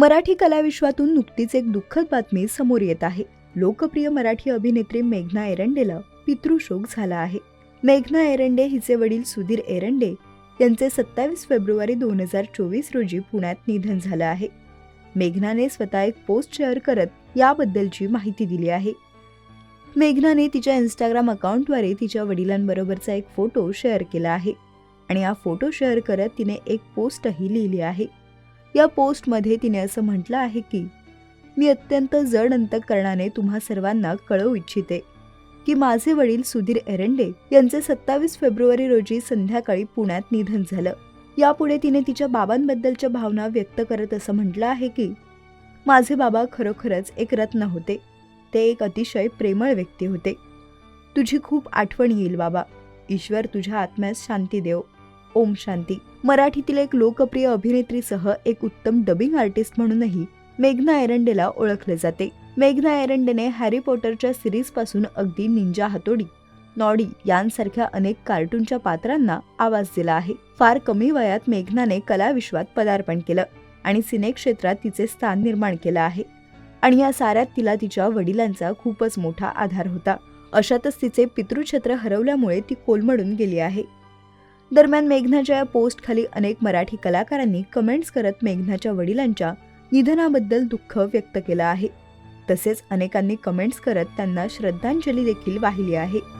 मराठी कलाविश्वातून नुकतीच एक दुःखद बातमी समोर येत आहे. लोकप्रिय मराठी अभिनेत्री मेघना एरंडेला पितृशोक झाला आहे. मेघना एरंडे हिचे वडील सुधीर एरंडे यांचे सत्तावीस फेब्रुवारी दोन हजार चोवीस रोजी पुण्यात निधन झालं आहे. मेघनाने स्वतः एक पोस्ट शेअर करत याबद्दलची माहिती दिली आहे. मेघनाने तिच्या इंस्टाग्राम अकाउंटद्वारे तिच्या वडिलांबरोबरचा एक फोटो शेअर केला आहे आणि हा फोटो शेअर करत तिने एक पोस्टही लिहिली आहे. या पोस्टमध्ये तिने असं म्हटलं आहे की मी अत्यंत जड अंतकरणाने तुम्हा सर्वांना कळवू इच्छिते की माझे वडील सुधीर एरंडे यांचे सत्तावीस फेब्रुवारी रोजी संध्याकाळी पुण्यात निधन झालं. यापुढे तिने तिच्या बाबांबद्दलच्या भावना व्यक्त करत असं म्हटलं आहे की माझे बाबा खरोखरच एक रत्न होते. ते एक अतिशय प्रेमळ व्यक्ती होते. तुझी खूप आठवण येईल बाबा. ईश्वर तुझ्या आत्म्यास शांती देव. ओम शांती. मराठीतील एक लोकप्रिय अभिनेत्रीसह एक उत्तम डबिंग आर्टिस्ट म्हणूनही मेघना एरंडेला ओळखले जाते. मेघना एरंडेने हॅरी पॉटरच्या सिरीजपासून अगदी निंजा हातोडी नॉडी यांसारख्या अनेक कार्टूनच्या पात्रांना आवाज दिला आहे. फार कमी वयात मेघनाने कलाविश्वात पदार्पण केलं आणि सिने क्षेत्रात तिचे स्थान निर्माण केलं आहे. आणि या साऱ्यात तिला तिच्या वडिलांचा खूपच मोठा आधार होता. अशातच तिचे पितृछत्र हरवल्यामुळे ती कोलमडून गेली आहे. दरम्यान मेघनाच्या या पोस्टखाली अनेक मराठी कलाकारांनी कमेंट्स करत मेघनाच्या वडिलांच्या निधनाबद्दल दुःख व्यक्त केलं आहे. तसेच अनेकांनी कमेंट्स करत त्यांना श्रद्धांजली देखील वाहिली आहे.